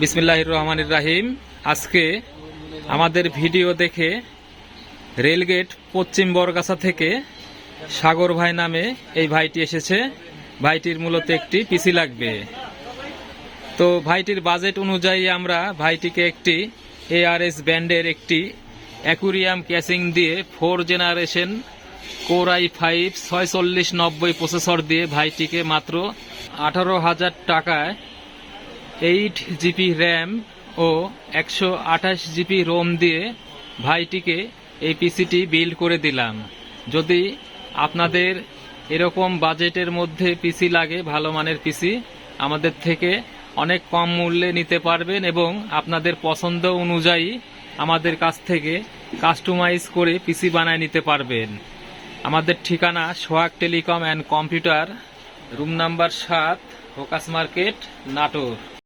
বিসমিল্লাহ রহমান রাহিম। আজকে আমাদের ভিডিও দেখে রেলগেট পশ্চিম বরগাছা থেকে সাগর ভাই নামে এই ভাইটি এসেছে। ভাইটির মূলত একটি পিসি লাগবে। তো ভাইটির বাজেট অনুযায়ী আমরা ভাইটিকে একটি এআরএস ব্যান্ডের একটি অ্যাকুরিয়াম ক্যাসিং দিয়ে four generation core i five, ছয়চল্লিশ নব্বই প্রসেসর দিয়ে ভাইটিকে মাত্র আঠারো হাজার টাকায় এইট জিবি র্যাম ও একশো আঠাশ জিবি রোম দিয়ে ভাইটিকে এই পিসিটি বিল্ড করে দিলাম। যদি আপনাদের এরকম বাজেটের মধ্যে পিসি লাগে, ভালো মানের পিসি আমাদের থেকে অনেক কম মূল্যে নিতে পারবেন এবং আপনাদের পছন্দ অনুযায়ী আমাদের কাছ থেকে কাস্টমাইজ করে পিসি বানায় নিতে পারবেন। আমাদের ঠিকানা Sohag telecom and computer, room number সাত, ফোকাস মার্কেট, নাটোর।